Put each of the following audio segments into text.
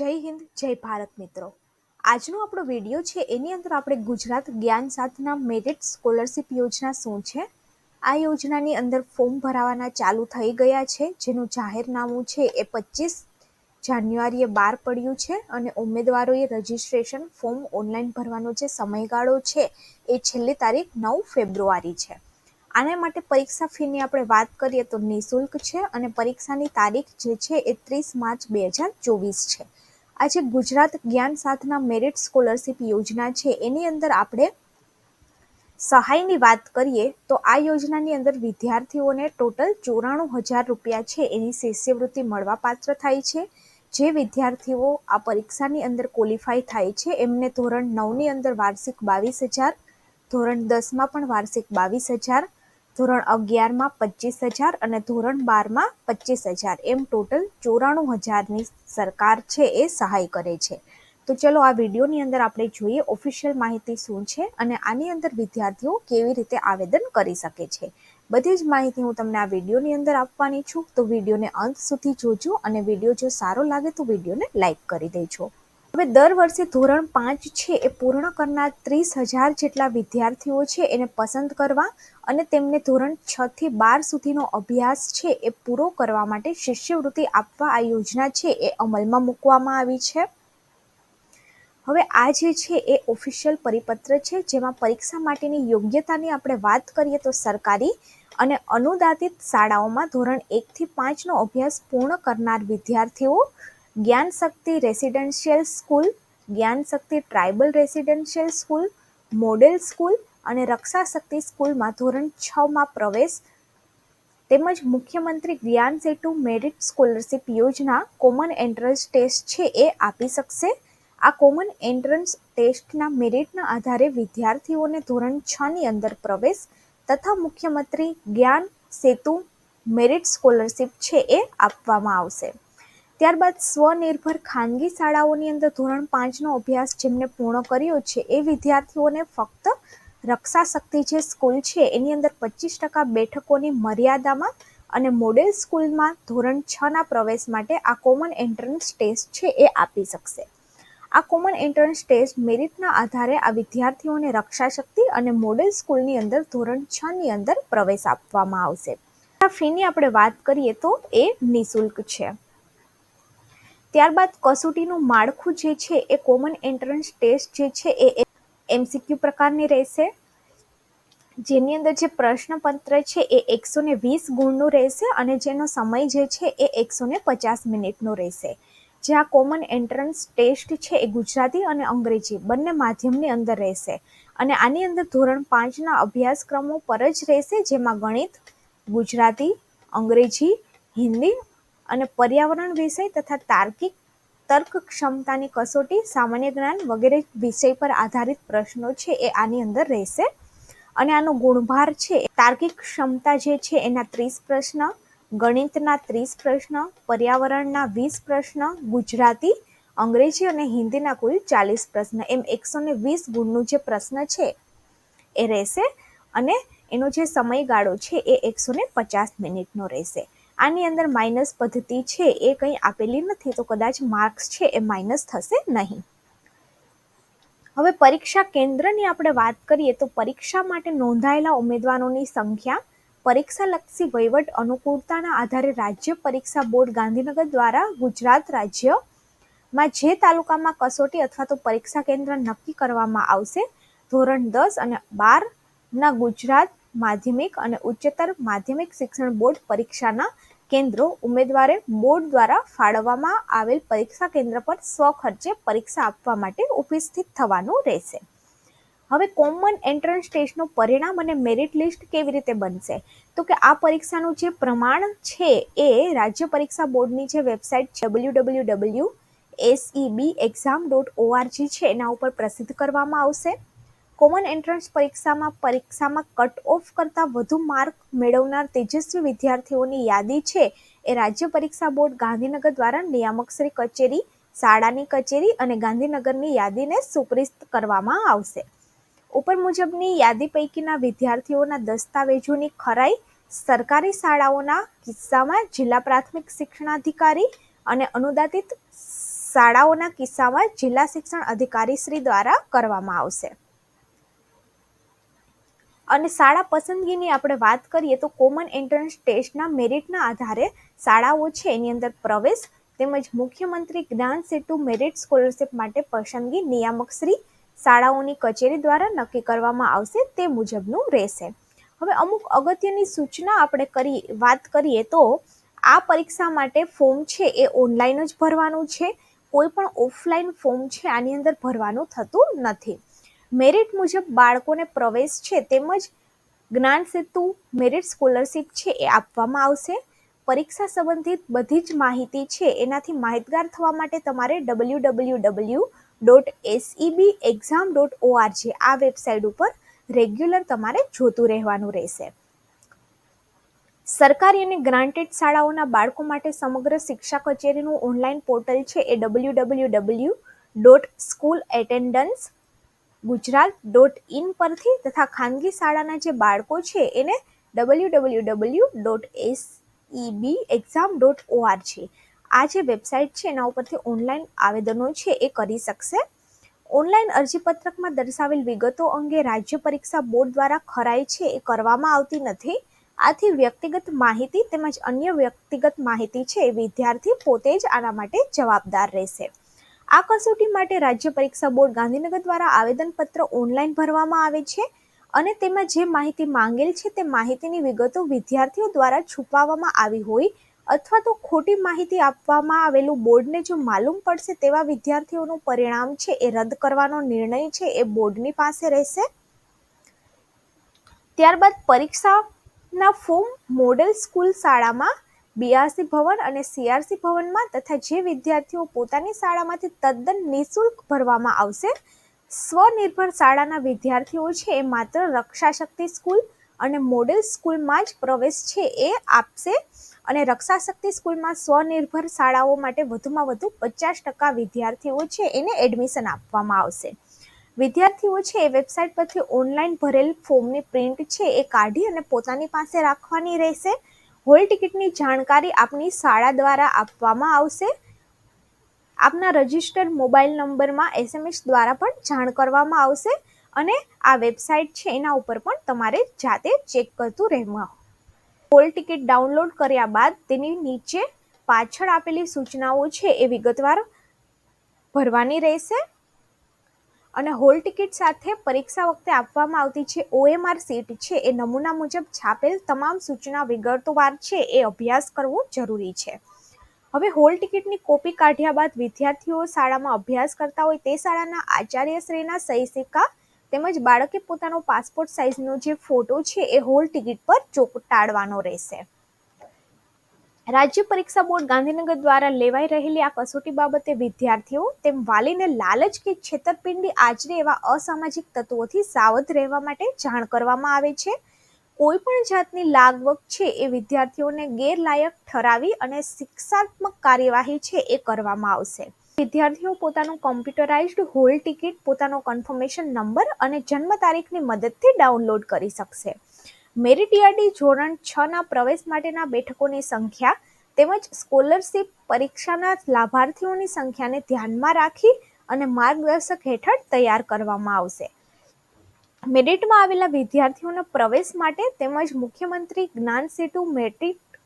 જય હિન્દ, જય ભારત મિત્રો. આજનો આપણો વીડિયો છે, એની અંદર આપણે ગુજરાત જ્ઞાન સાથના મેરિટ સ્કોલરશિપ યોજના શું છે? આ યોજનાની અંદર ફોર્મ ભરાવાના ચાલુ થઈ ગયા છે, જેનું જાહેરનામું છે, એ પચીસ જાન્યુઆરીએ બહાર પડ્યું છે અને ઉમેદવારોએ રજિસ્ટ્રેશન ફોર્મ ઓનલાઈન ભરવાનો જે સમયગાળો છે, એ છેલ્લી તારીખ નવ ફેબ્રુઆરી છે. આના માટે પરીક્ષા ફીની આપણે વાત કરીએ તો નિઃશુલ્ક છે અને પરીક્ષાની તારીખ જે છે, એ ત્રીસ માર્ચ બે હજાર ચોવીસ છે. આજે ગુજરાત જ્ઞાન સાથના મેરિટ સ્કોલરશિપ યોજના છે. એની અંદર આપણે સહાયની વાત કરીએ તો આ યોજનાની અંદર વિદ્યાર્થીઓને ટોટલ ચોરાણું હજાર રૂપિયા છે. એની શિષ્યવૃત્તિ મળવાપાત્ર થાય છે. જે વિદ્યાર્થીઓ આ પરીક્ષાની અંદર ક્વોલિફાય થાય છે, એમને ધોરણ નવની અંદર વાર્ષિક બાવીસ હજાર, ધોરણ દસમાં પણ વાર્ષિક બાવીસ હજાર ધોરણ અગિયારમાં પચીસ હજાર અને ધોરણ બારમાં પચીસ હજાર. એમ ટોટલ ચોરાણું હજારની સરકાર છે એ સહાય કરે છે. તો ચલો આ વિડીયોની અંદર આપણે જોઈએ ઓફિશિયલ માહિતી શું છે અને આની અંદર વિદ્યાર્થીઓ કેવી રીતે આવેદન કરી શકે છે. બધી જ માહિતી હું તમને આ વિડીયોની અંદર આપવાની છું. તો વિડીયોને અંત સુધી જોજો અને વીડિયો જો સારો લાગે તો વિડીયોને લાઇક કરી દેજો. હવે દર વર્ષે ધોરણ પાંચ છે એ પૂર્ણ કરનાર ત્રીસ હજાર જેટલા વિદ્યાર્થીઓ છે એને પસંદ કરવા અને તેમને ધોરણ છ થી બાર સુધીનો અભ્યાસ છે એ પૂરો કરવા માટે શિષ્યવૃત્તિ આપવા આ યોજના છે એ અમલમાં મૂકવામાં આવી છે. હવે આ જે છે એ ઓફિશિયલ પરિપત્ર છે, જેમાં પરીક્ષા માટેની યોગ્યતાની આપણે વાત કરીએ તો સરકારી અને અનુદાતિત શાળાઓમાં ધોરણ એકથી પાંચનો અભ્યાસ પૂર્ણ કરનાર વિદ્યાર્થીઓ Gyanshakti residential school Gyanshakti tribal residential school, model school અને રક્ષા શક્તિ સ્કૂલમાં ધોરણ છમાં પ્રવેશ તેમજ Mukhyamantri Gyan Setu merit scholarship Yojana common entrance test છે એ આપી શકશે. આ કોમન એન્ટ્રન્સ ટેસ્ટના મેરિટના આધારે વિદ્યાર્થીઓને ધોરણ છની અંદર પ્રવેશ તથા મુખ્યમંત્રી જ્ઞાન સેતુ મેરિટ સ્કોલરશિપ છે એ આપવામાં આવશે. ત્યારબાદ સ્વનિર્ભર ખાનગી શાળાઓની અંદર ધોરણ પાંચનો અભ્યાસ જેમને પૂર્ણ કર્યો છે એ વિદ્યાર્થીઓને ફક્ત રક્ષા શક્તિ જે સ્કૂલ છે, એની અંદર પચીસ ટકા બેઠકોની મર્યાદામાં અને મોડેલ સ્કૂલમાં ધોરણ છના પ્રવેશ માટે આ કોમન એન્ટ્રન્સ ટેસ્ટ છે, એ આપી શકશે. આ કોમન એન્ટ્રન્સ ટેસ્ટ મેરિટના આધારે આ વિદ્યાર્થીઓને રક્ષા શક્તિ અને મોડેલ સ્કૂલની અંદર ધોરણ છની અંદર પ્રવેશ આપવામાં આવશે. આ ફીની આપણે વાત કરીએ તો એ નિઃશુલ્ક છે. ત્યારબાદ કસોટીનું માળખું જે છે, એ કોમન એન્ટ્રન્સ ટેસ્ટ જે છે, એ એમસીક્યુ પ્રકારની રહેશે. જેની અંદર જે પ્રશ્નપત્ર છે એ એકસો ને વીસ ગુણનું રહેશે અને જેનો સમય જે છે એ એકસો ને પચાસ મિનિટનો રહેશે. જે આ કોમન એન્ટ્રન્સ ટેસ્ટ છે એ ગુજરાતી અને અંગ્રેજી બંને માધ્યમની અંદર રહેશે. અને આની અંદર ધોરણ પાંચના અભ્યાસક્રમો પર જ રહેશે, જેમાં ગણિત, ગુજરાતી, અંગ્રેજી, હિન્દી અને પર્યાવરણ વિષય તથા તાર્કિક તર્ક ક્ષમતાની કસોટી, સામાન્ય જ્ઞાન વગેરે વિષય પર આધારિત પ્રશ્નો છે એ આની અંદર રહેશે. અને આનો ગુણભાર છે તાર્કિક ક્ષમતા જે છે એના ત્રીસ પ્રશ્ન, ગણિતના ત્રીસ પ્રશ્ન, પર્યાવરણના વીસ પ્રશ્ન, ગુજરાતી, અંગ્રેજી અને હિન્દીના કુલ ચાલીસ પ્રશ્ન. એમ એકસો ને વીસ ગુણનું જે પ્રશ્ન છે એ રહેશે. અને એનો જે સમયગાળો છે એ એકસો ને પચાસ મિનિટનો રહેશે. આની અંદર માઇનસ પદ્ધતિ છે એ કંઈ આપેલી નથી, તો કદાચ માર્ક્સ છે એ માઇનસ થશે નહીં. હવે પરીક્ષા કેન્દ્રની આપણે વાત કરીએ તો પરીક્ષા માટે નોંધાયેલા ઉમેદવારોની સંખ્યા, પરીક્ષાલક્ષી વહીવટ અનુકૂળતાના આધારે રાજ્ય પરીક્ષા બોર્ડ ગાંધીનગર દ્વારા ગુજરાત રાજ્યમાં જે તાલુકામાં કસોટી અથવા તો પરીક્ષા કેન્દ્ર નક્કી કરવામાં આવશે, ધોરણ દસ અને બારના ગુજરાત માધ્યમિક અને ઉચ્ચતર માધ્યમિક શિક્ષણ બોર્ડ પરીક્ષાના કેન્દ્રો ઉમેદવારે બોર્ડ દ્વારા ફાળવવામાં આવેલ પરીક્ષા કેન્દ્ર પર સ્વખર્ચે પરીક્ષા આપવા માટે ઉપસ્થિત થવાનું રહેશે. હવે કોમન એન્ટ્રન્સ ટેસ્ટનું પરિણામ અને મેરિટ લિસ્ટ કેવી રીતે બનશે? તો કે આ પરીક્ષાનું જે પ્રમાણ છે એ રાજ્ય પરીક્ષા બોર્ડની જે website W W W SEB exam dot ORG છે, એના ઉપર પ્રસિદ્ધ કરવામાં આવશે. કોમન એન્ટ્રન્સ પરીક્ષામાં પરીક્ષામાં કટ ઓફ કરતાં વધુ માર્ક મેળવનાર તેજસ્વી વિદ્યાર્થીઓની યાદી છે. એ રાજ્ય પરીક્ષા બોર્ડ ગાંધીનગર દ્વારા નિયામકશ્રી કચેરી, શાળાની કચેરી અને ગાંધીનગરની યાદીને સુપરિસ્ત કરવામાં આવશે. ઉપર મુજબની યાદી પૈકીના વિદ્યાર્થીઓના દસ્તાવેજોની ખરાઈ, સરકારી શાળાઓના કિસ્સામાં જિલ્લા પ્રાથમિક શિક્ષણાધિકારી અને અનુદાનિત શાળાઓના કિસ્સામાં જિલ્લા શિક્ષણ અધિકારી શ્રી દ્વારા કરવામાં આવશે. અને શાળા પસંદગીની આપણે વાત કરીએ તો કોમન એન્ટ્રન્સ ટેસ્ટના મેરિટના આધારે શાળાઓ છે, એની અંદર પ્રવેશ તેમજ મુખ્યમંત્રી જ્ઞાન સેતુ મેરિટ સ્કોલરશિપ માટે પસંદગી નિયામક શ્રી શાળાઓની કચેરી દ્વારા નક્કી કરવામાં આવશે તે મુજબનું રહેશે. હવે અમુક અગત્યની સૂચના આપણે કરી, વાત કરીએ તો આ પરીક્ષા માટે ફોર્મ છે એ ઓનલાઈન જ ભરવાનું છે, કોઈ પણ ઓફલાઈન ફોર્મ છે આની અંદર ભરવાનું થતું નથી. મેરિટ મુજબ બાળકોને પ્રવેશ છે તેમજ જ્ઞાન સેતુ મેરિટ સ્કોલરશિપ છે એ આપવામાં આવશે. પરીક્ષા સંબંધિત બધી જ માહિતી છે એનાથી માહિતગાર થવા માટે તમારે W W W dot SEB exam dot ORG આ વેબસાઇટ ઉપર રેગ્યુલર તમારે જોતું રહેવાનું રહેશે. સરકારી અને ગ્રાન્ટેડ શાળાઓના બાળકો માટે સમગ્ર શિક્ષા કચેરીનું ઓનલાઈન પોર્ટલ છે એ W W W dot school attendance Gujarat dot in પરથી તથા ખાનગી શાળાના જે બાળકો છે એને W W W dot S EB exam dot OR છે. આ જે વેબસાઇટ છે એના ઉપરથી ઓનલાઈન આવેદનો છે એ કરી શકશે. ઓનલાઈન અરજીપત્રકમાં દર્શાવેલ વિગતો અંગે રાજ્ય પરીક્ષા બોર્ડ દ્વારા ખરાઈ છે એ કરવામાં આવતી નથી. આથી વ્યક્તિગત માહિતી તેમજ અન્ય વ્યક્તિગત માહિતી છે એ વિદ્યાર્થી પોતે જ આના માટે જવાબદાર રહેશે. આ કસોટી માટે રાજ્ય પરીક્ષા બોર્ડ ગાંધીનગર દ્વારા આવેદનપત્ર ઓનલાઈન ભરવામાં આવે છે અને તેમાં જે માહિતી માંગેલ છે તે માહિતીની વિગતો વિદ્યાર્થીઓ દ્વારા છુપાવવામાં આવી હોય અથવા તો ખોટી માહિતી આપવામાં આવેલું બોર્ડને જો માલુમ પડશે તેવા વિદ્યાર્થીઓનું પરિણામ છે એ રદ કરવાનો નિર્ણય છે એ બોર્ડની પાસે રહેશે. ત્યારબાદ પરીક્ષાના ફોર્મ મોડેલ સ્કૂલ શાળામાં બીઆરસી ભવન અને સીઆરસી ભવનમાં તથા જે વિદ્યાર્થીઓ પોતાની શાળામાંથી તદ્દન નિઃશુલ્ક ભરવામાં આવશે, સ્વનિર્ભર શાળાના વિદ્યાર્થીઓ છે એ માત્ર રક્ષાશક્તિ સ્કૂલ અને મોડેલ સ્કૂલમાં જ પ્રવેશ છે એ આપશે અને રક્ષાશક્તિ સ્કૂલમાં સ્વનિર્ભર શાળાઓ માટે વધુમાં વધુ પચાસ ટકા વિદ્યાર્થીઓ છે એને એડમિશન આપવામાં આવશે. વિદ્યાર્થીઓ છે એ વેબસાઇટ પરથી ઓનલાઈન ભરેલ ફોર્મની પ્રિન્ટ છે એ કાઢી અને પોતાની પાસે રાખવાની રહેશે. હોલ ટિકિટની જાણકારી આપની શાળા દ્વારા આપવામાં આવશે. આપના રજિસ્ટર્ડ મોબાઈલ નંબરમાં એસએમએસ દ્વારા પણ જાણ કરવામાં આવશે અને આ વેબસાઇટ છે એના ઉપર પણ તમારે જાતે ચેક કરતું રહેવું. હોલ ટિકિટ ડાઉનલોડ કર્યા બાદ તેની નીચે પાછળ આપેલી સૂચનાઓ છે એ વિગતવાર ભરવાની રહેશે. અને હોલ ટિકિટ સાથે પરીક્ષા વખતે આપવામાં આવતી છે ઓએમઆર સીટ છે, એ નમૂના મુજબ છાપેલ તમામ સૂચના વિગતવાર છે, એ અભ્યાસ કરવો જરૂરી છે. હવે હોલ ટિકિટની કોપી કાઢ્યા બાદ વિદ્યાર્થીઓ શાળામાં અભ્યાસ કરતા હોય તે શાળાના આચાર્યશ્રીના સહી સિક્કા તેમજ બાળકે પોતાનો પાસપોર્ટ સાઇઝનો જે ફોટો છે, એ હોલ ટિકિટ પર ચોંટાડવાનો રહેશે. રાજ્ય પરીક્ષા બોર્ડ ગાંધીનગર દ્વારા લેવાઈ રહેલી આ કસોટી બાબતે વિદ્યાર્થીઓ તેમ વાલીને લાલચ કે છેતરપિંડી આચરે એવા અસામાજિક તત્વોથી સાવધ રહેવા માટે જાણ કરવામાં આવે છે. કોઈ પણ જાતની લાગવક છે એ વિદ્યાર્થીઓને ગેરલાયક ઠરાવી અને શિક્ષાત્મક કાર્યવાહી છે એ કરવામાં આવશે. વિદ્યાર્થીઓ પોતાનું કોમ્પ્યુટરાઇઝ્ડ હોલ ટિકિટ, પોતાનો કન્ફર્મેશન નંબર અને જન્મ તારીખની મદદથી ડાઉનલોડ કરી શકશે. મેરિટ યાદી ધોરણ છ ના પ્રવેશ માટેના બેઠકોની સંખ્યા તેમજ સ્કોલરશીપ પરીક્ષાના લાભાર્થીઓની સંખ્યાને ધ્યાનમાં રાખી અને માર્ગદર્શક હેઠળ તૈયાર કરવામાં આવશે. મેરિટમાં આવેલા વિદ્યાર્થીઓના પ્રવેશ માટે તેમજ મુખ્યમંત્રી Gyan Setu merit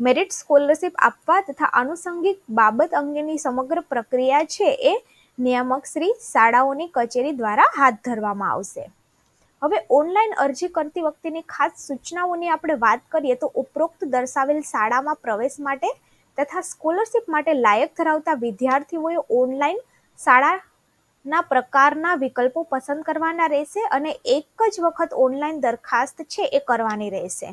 merit scholarship આપવા તથા આનુષંગિક બાબત અંગેની સમગ્ર પ્રક્રિયા છે એ નિયામક શ્રી શાળાઓની કચેરી દ્વારા હાથ ધરવામાં આવશે. હવે ઓનલાઈન અરજી કરતી વખતેની ખાસ સૂચનાઓની આપણે વાત કરીએ તો ઉપરોક્ત દર્શાવેલ શાળામાં પ્રવેશ માટે તથા સ્કોલરશિપ માટે લાયક ધરાવતા વિદ્યાર્થીઓએ ઓનલાઈન શાળાના પ્રકારના વિકલ્પો પસંદ કરવાના રહેશે અને એક જ વખત ઓનલાઈન દરખાસ્ત છે એ કરવાની રહેશે.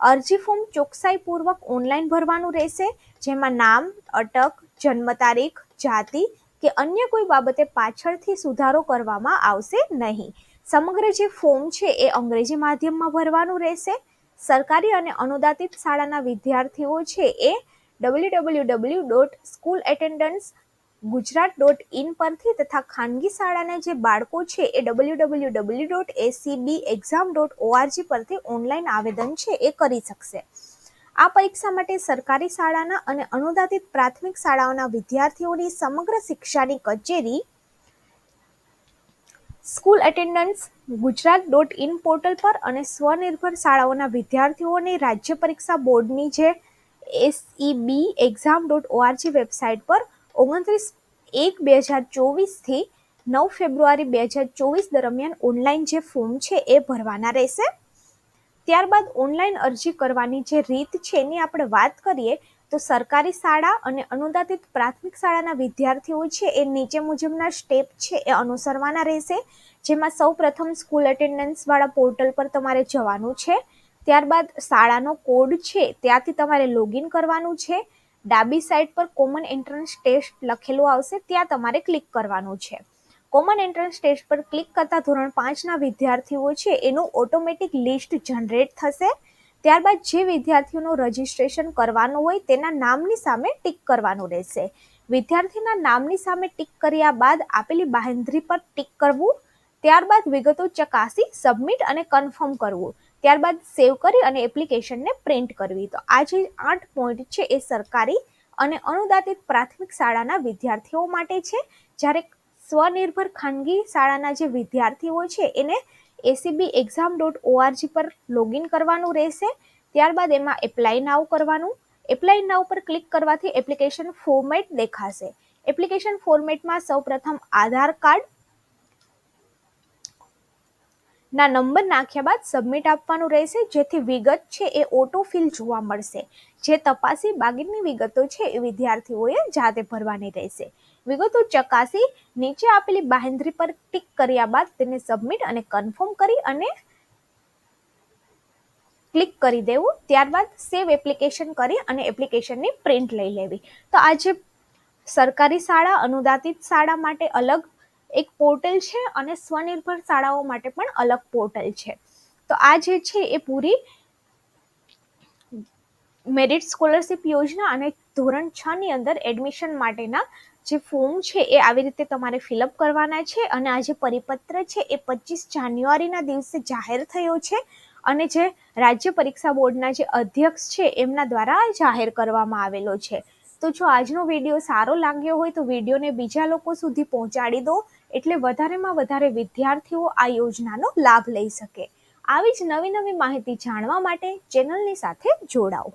અરજી ફોર્મ ચોકસાઈપૂર્વક ઓનલાઈન ભરવાનું રહેશે, જેમાં નામ, અટક, જન્મ તારીખ, જાતિ કે અન્ય કોઈ બાબતે પાછળથી સુધારો કરવામાં આવશે નહીં. સમગ્ર જે ફોર્મ છે એ અંગ્રેજી માધ્યમમાં ભરવાનું રહેશે. સરકારી અને અનુદાતિત શાળાના વિદ્યાર્થીઓ છે એ W W W dot school attendance Gujarat dot in પરથી તથા ખાનગી શાળાના જે બાળકો છે એ W W W dot SEB exam dot ORG પરથી ઓનલાઈન આવેદન છે એ કરી શકશે. આ પરીક્ષા માટે સરકારી શાળાના અને અનુદાતિત પ્રાથમિક શાળાઓના વિદ્યાર્થીઓની સમગ્ર શિક્ષાની કચેરી school attendance Gujarat dot in portal પર અને સ્વનિર્ભર શાળાઓના વિદ્યાર્થીઓની રાજ્ય પરીક્ષા બોર્ડની જે SEB exam dot ORG website પર ઓગણત્રીસ એક બે હજાર ચોવીસથી નવ ફેબ્રુઆરી બે હજાર ચોવીસ દરમિયાન ઓનલાઈન જે ફોર્મ છે એ ભરવાના રહેશે. ત્યારબાદ ઓનલાઈન અરજી કરવાની જે રીત છે એની આપણે વાત કરીએ તો સરકારી શાળા અને અનુદાનિત પ્રાથમિક શાળાના વિદ્યાર્થીઓ છે, એ નીચે મુજબના સ્ટેપ છે, એ અનુસરવાના રહેશે. જેમાં સૌ પ્રથમ સ્કૂલ એટેન્ડન્સવાળા પોર્ટલ પર તમારે જવાનું છે. ત્યારબાદ શાળાનો કોડ છે, ત્યાંથી તમારે લોગિન કરવાનું છે. ડાબી સાઈડ પર કોમન એન્ટ્રન્સ ટેસ્ટ લખેલું આવશે, ત્યાં તમારે ક્લિક કરવાનું છે. કોમન એન્ટ્રન્સ ટેસ્ટ પર ક્લિક કરતા ધોરણ પાંચના વિદ્યાર્થીઓ છે, એનું ઓટોમેટિક લિસ્ટ જનરેટ થશે. ત્યારબાદ જે વિદ્યાર્થીઓનું રજીસ્ટ્રેશન કરવાનું હોય તેના નામની સામે ટીક કરવાનું રહેશે. વિદ્યાર્થીના નામની સામે ટીક કર્યા બાદ આપેલી બાહેંધરી પર ટીક કરવું, ત્યારબાદ વિગતો ચકાસી, સબમિટ અને કન્ફર્મ કરવું, ત્યારબાદ સેવ કરી અને એપ્લિકેશનને પ્રિન્ટ કરવી. તો આ જે આઠ પોઈન્ટ છે એ સરકારી અને અનુદાતિત પ્રાથમિક શાળાના વિદ્યાર્થીઓ માટે છે. જ્યારે સ્વનિર્ભર ખાનગી શાળાના જે વિદ્યાર્થીઓ છે એને એસીબી એક્ઝામ ડોટ ઓઆરજી પર લોગિન કરવાનું રહેશે. ત્યારબાદ એમાં એપ્લાય નાવ કરવાનું. એપ્લાય નાવ પર ક્લિક કરવાથી એપ્લિકેશન ફોર્મેટ દેખાશે. એપ્લિકેશન ફોર્મેટમાં સૌપ્રથમ આધાર કાર્ડ ના નંબર નાખ્યા બાદ સબમિટ આપવાનું રહેશે. જેથી વિગત છે એ ઓટો ફિલ જોવા મળશે. જે તપાસી બાકીની વિગતો છે એ વિદ્યાર્થીઓએ જાતે ભરવાની રહેશે. વિગતો ચકાસી નીચે આપેલી બાહેંધરી પર ટિક કર્યા બાદ તેને સબમિટ અને કન્ફર્મ કરી અને ક્લિક કરી દેવું. ત્યારબાદ સેવ એપ્લિકેશન કરી અને એપ્લિકેશનની પ્રિન્ટ લઈ લેવી. તો આજે સરકારી શાળા અનુદાતિત શાળા માટે અલગ એક પોર્ટલ છે અને સ્વનિર્ભર શાળાઓ માટે પણ અલગ પોર્ટલ છે. તો આ જે છે એ પૂરી મેરિટ સ્કોલરશિપ યોજના અને ધોરણ છ ની અંદર એડમિશન માટેના જે ફોર્મ છે એ આવી રીતે તમારે ફિલઅપ કરવાના છે અને આ જે પરિપત્ર છે એ પચીસ જાન્યુઆરીના દિવસે જાહેર થયો છે અને જે રાજ્ય પરીક્ષા બોર્ડના જે અધ્યક્ષ છે એમના દ્વારા જાહેર કરવામાં આવેલો છે. તો જો આજનો વીડિયો સારો લાગ્યો હોય તો વિડીયોને બીજા લોકો સુધી પહોંચાડી દો એટલે વધારેમાં વધારે વિદ્યાર્થીઓ આ યોજનાનો લાભ લઈ શકે. આવી જ નવી નવી માહિતી જાણવા માટે ચેનલની સાથે જોડાઓ.